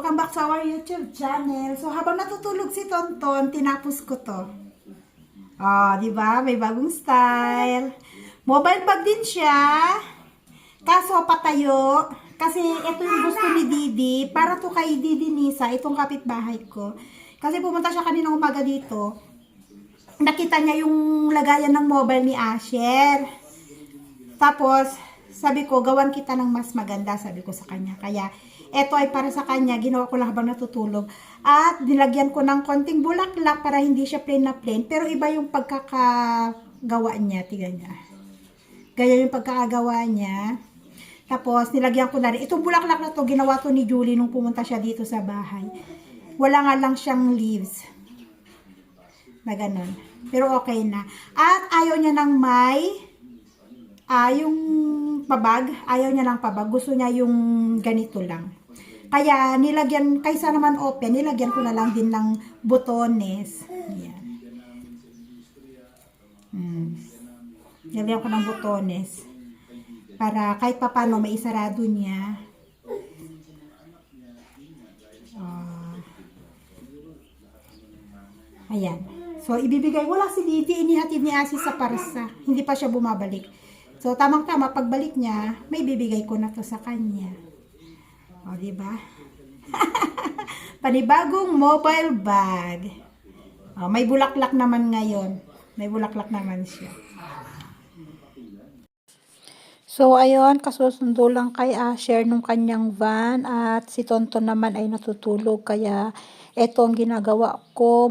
Welcome back to our YouTube channel. So, habang natutulog si Tonton, tinapos ko to. Oh, di ba? May bagong style. Mobile bag din siya. Kaso, patayo. Kasi, ito yung gusto ni Didi. Para to kay Didi Nisa, itong kapitbahay ko. Kasi pumunta siya kaninang umaga dito. Nakita niya yung lagayan ng mobile ni Asher. Tapos, sabi ko, gawan kita ng mas maganda, sabi ko sa kanya. Kaya, eto ay para sa kanya, ginawa ko lang habang natutulog. At, nilagyan ko ng konting bulaklak para hindi siya plain na plain. Pero iba yung pagkakagawa niya, tignan niya. Ganyan yung pagkakagawa niya. Tapos, nilagyan ko na rin. Itong bulaklak na to, ginawa to ni Julie nung pumunta siya dito sa bahay. Wala nga lang siyang leaves. Na ganun. Pero okay na. At ayaw niya ng may ah yung pabag, ayaw niya ng pabag. Gusto niya yung ganito lang. Kaya nilagyan, kaysa naman open, nilagyan ko na lang din ng botones. Yan. Hmm. Nilagyan ko ng botones. Para kahit papano may isarado niya. Ah. ayan. So, ibibigay, wala si Didi, inihatid ni Asi sa parsa. Hindi pa siya bumabalik. So, tamang-tama, pagbalik niya, may bibigay ko na to sa kanya. O, di ba? Panibagong mobile bag. O, may bulaklak naman ngayon. May bulaklak naman siya. So, ayun, kasusundo lang kay Asher nung kanyang van at si Tonton naman ay natutulog. Kaya, eto ang ginagawa ko,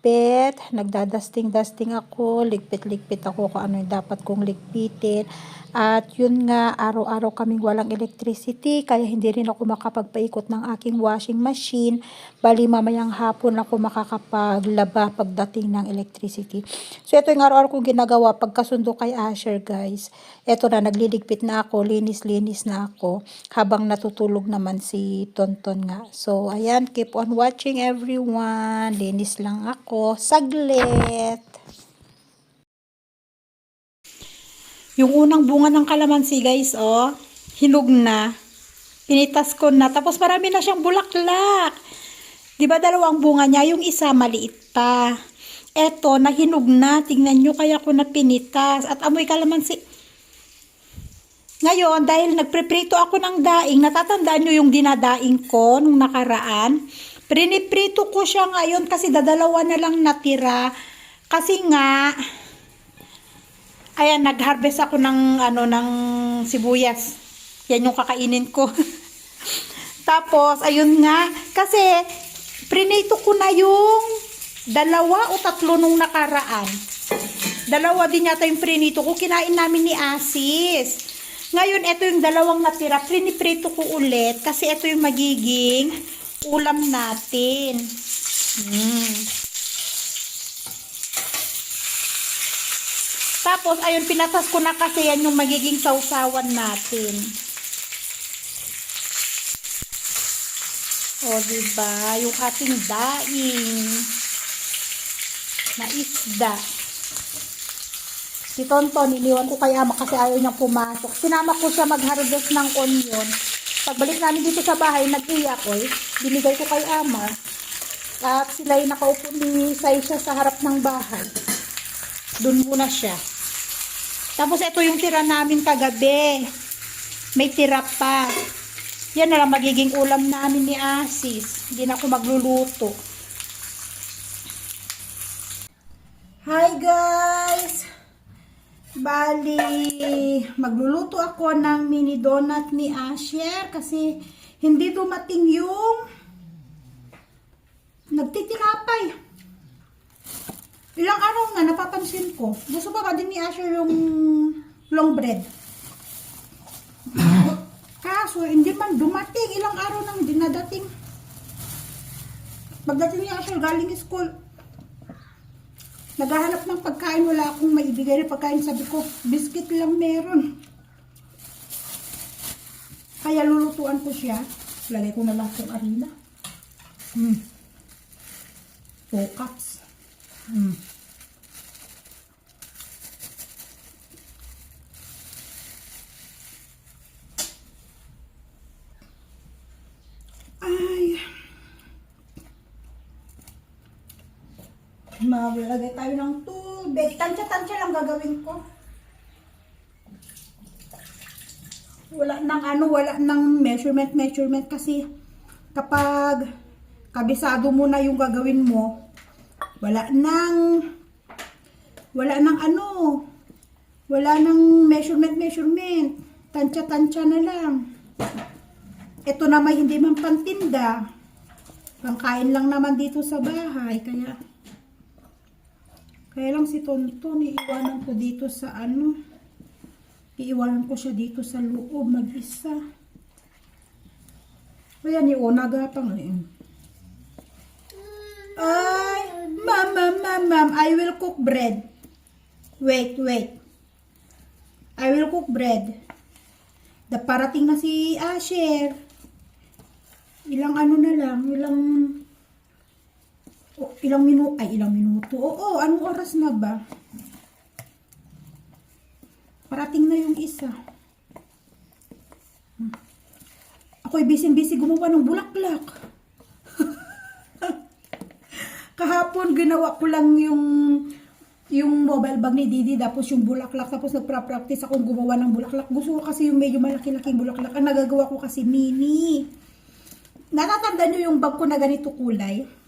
magligpit, nagdadasting-dasting ako, ligpit-ligpit ako kung ano yung dapat kong ligpitin. At yun nga, araw-araw kaming walang electricity, kaya hindi rin ako makapagpaikot ng aking washing machine. Bali, mamayang hapon ako makakapaglaba pagdating ng electricity. So, ito yung araw-araw kong ginagawa pagkasundo kay Asher, guys. Ito na, nagliligpit na ako, linis-linis na ako, habang natutulog naman si Tonton nga. So, ayan, keep on watching everyone. Linis lang ako. Saglit! Yung unang bunga ng kalamansi, guys, oh, hinog na. Pinitas ko na. Tapos marami na siyang bulaklak. Di ba dalawang bunga niya? Yung isa maliit pa. Eto, nahinog na. Tingnan nyo kaya ko na pinitas. At amoy kalamansi. Ngayon, dahil nagpreprito ako ng daing, natatandaan nyo yung dinadaing ko nung nakaraan. Priniprito ko siya ngayon kasi dadalawa na lang natira. Kasi nga, ayan, nag-harvest ako ng, ano, ng sibuyas. Yan yung kakainin ko. Tapos, ayun nga, kasi, prinito ko na yung dalawa o tatlo nung nakaraan. Dalawa din yata yung prinito ko. Kinain namin ni Asis. Ngayon, ito yung dalawang natira. Priniprito ko ulit kasi ito yung magiging ulam natin. Hmm. Tapos, ayun, pinatas ko na kasi yan yung magiging sausawan natin. O, diba? Yung ating daing na isda. Si Tonton, iniwan ko kay ama kasi ayaw niyang pumasok. Sinama ko siya mag-harvest ng onion. Pagbalik namin dito sa bahay, nag-iyak ko. Binigay ko kay ama. At sila yung nakaupo ni Saisha sa harap ng bahay. Doon muna siya. Tapos ito yung tira namin kagabi. May tira pa. Yan na lang magiging ulam namin ni Asis. Hindi na ako magluluto. Hi guys! Bali, magluluto ako ng mini donut ni Asher kasi hindi dumating yung nagtitinapay. Ilang araw na napapansin ko. Gusto pa ba din ni Asher yung long bread? Kaso, hindi man dumating. Ilang araw nang hindi nadating. Pagdating ni Asher galing school, naghahanap ng pagkain, wala akong maibigay na pagkain. Sabi ko, biscuit lang meron. Kaya lulutuan ko siya. Lagay ko na lang itong arena. Hmm. Two cups. Hmm. Ay. Maglagay tayo ng tubig. Tansya-tansya lang gagawin ko. Wala nang ano, wala nang measurement, measurement kasi kapag kabisado mo na yung gagawin mo, wala nang wala nang ano, wala nang measurement, measurement. Tansya-tansya na lang. Ito na may hindi man pantinda. Pangkain lang naman dito sa bahay. Kaya, kaya lang si Tonton, iiwanan ko dito sa ano. Iiwanan ko siya dito sa loob, mag-isa. Kaya ni Ona gapang eh. Ay, ma'am, ma'am, ma'am, ma'am, I will cook bread. Wait, wait. I will cook bread. Da parating na si Asher. Ilang ano na lang, ilang o, ilang minuto, ay ilang minuto. Oo, anong oras na ba? Parating na yung isa. Hmm. Ako'y busy-busy gumawa ng bulaklak. Kahapon ginawa ko lang yung yung mobile bag ni Didi tapos yung bulaklak tapos nagpa-practice akong gumawa ng bulaklak. Gusto ko kasi yung medyo malaki-laking bulaklak. Ang nagagawa ko kasi mini. Natatanda nyo yung bag ko na ganito kulay?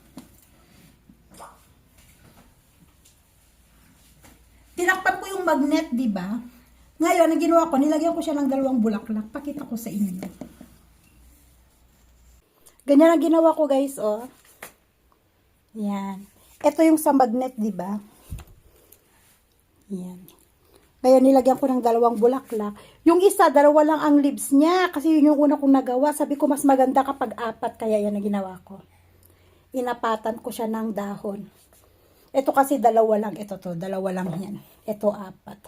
Tinakpan ko yung magnet, di ba? Ngayon, ang ginawa ko, nilagyan ko siya ng dalawang bulaklak. Pakita ko sa inyo. Ganyan ang ginawa ko, guys, oh. Yan. Ito yung sa magnet, di ba? Yan. Ngayon, nilagyan ko ng dalawang bulaklak. Yung isa, dalawa lang ang leaves niya. Kasi yun yung una kong nagawa. Sabi ko, mas maganda kapag apat. Kaya yan ang ginawa ko. Inapatan ko siya ng dahon. Ito kasi dalawa lang. Ito to, dalawa lang yan. Ito, apat.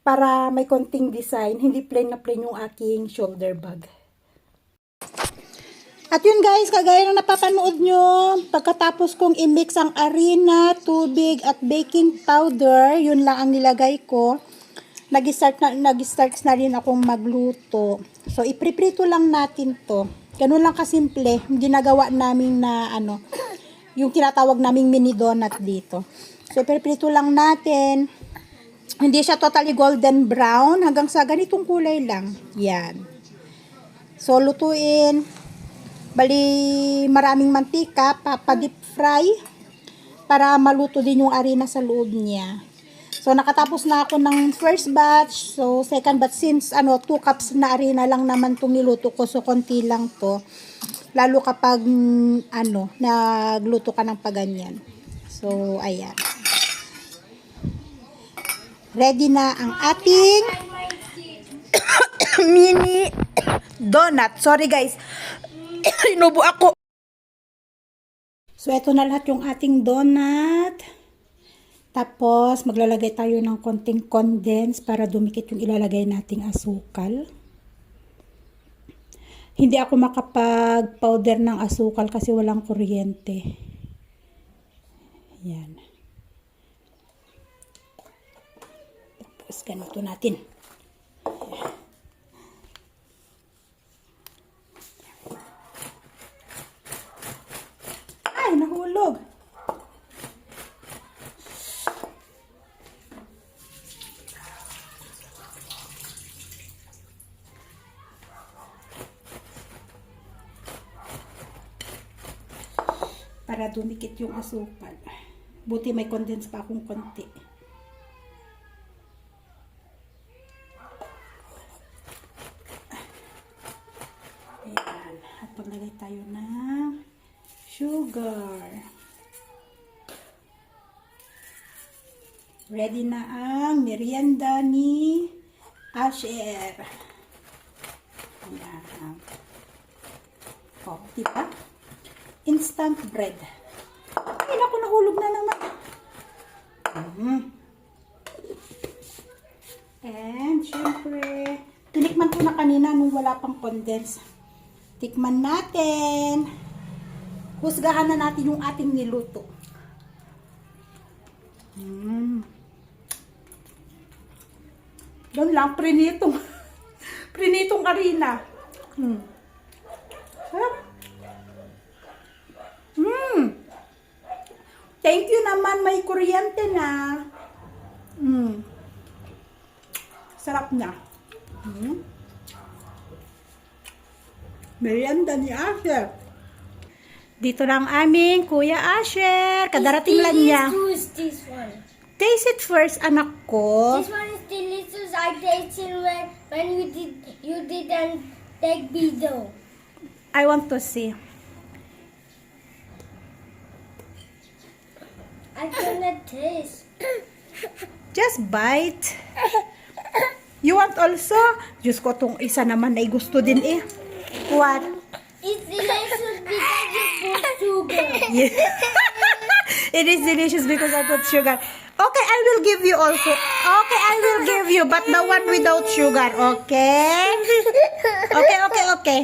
Para may konting design. Hindi plain na plain yung aking shoulder bag. At yun guys, kagaya ng napapanood nyo, pagkatapos kong i-mix ang arena, tubig at baking powder, yun lang ang nilagay ko. Nag-start na, nag-start na rin akong magluto. So, ipriprito lang natin to. Ganun lang kasimple, ginagawa namin na ano, yung tinatawag naming mini donut dito. So, ipriprito lang natin. Hindi siya totally golden brown, hanggang sa ganitong kulay lang. Yan. So, lutuin. Bali, maraming mantika, papadip fry para maluto din yung arena sa loob niya. So, nakatapos na ako ng first batch. So, second batch, since ano, 2 cups na arena lang naman itong niluto ko. So, konti lang to. Lalo kapag, ano, nagluto ka ng paganyan. So, ayan. Ready na ang ating mini donut. Sorry guys. Inubo ako. So, ito na lahat yung ating donut. Tapos, maglalagay tayo ng konting condense para dumikit yung ilalagay nating asukal. Hindi ako makapag-powder ng asukal kasi walang kuryente. Yan. Tapos, ganito natin. Ay, nahulog. Para dumikit yung asukal. Buti may condense pa akong konti. Ayan. At paglagay tayo ng sugar. Ready na ang merienda ni Asher. Ayan. O, diba? Instant bread. Ay, naku, nahulog na naman. Mhm. And, syempre, tinikman ko na kanina nung wala pang condense. Tikman natin husgahan na natin yung ating niluto. Mm. Doon lang, prinitong, prinitong arena. Mm. Sarap. Mm. Thank you naman, may kuryente na. Mm. Sarap na. Mm. Merienda ni Asher. Dito lang aming Kuya Asher. Kadarating lang niya. This one. Taste it first, anak ko. This one is delicious. I tasted when when you did you didn't take video. I want to see. I cannot taste. Just bite. You want also? Diyos ko, tong isa naman ay gusto din eh. What? It's delicious because you put sugar. Yeah. it is delicious because I put sugar. Okay, I will give you also. Okay, I will give you, but the one without sugar, okay? Okay, okay, okay.